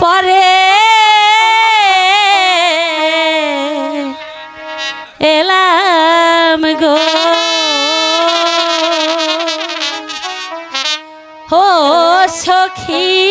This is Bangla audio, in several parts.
পরে এলাম গো। ও সখী।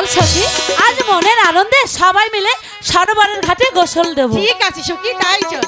চল সখী, আজ মনের আনন্দে সবাই মিলে সরোবরের ঘাটে গোসল দেবো। ঠিক আছে সখী, তাই চল।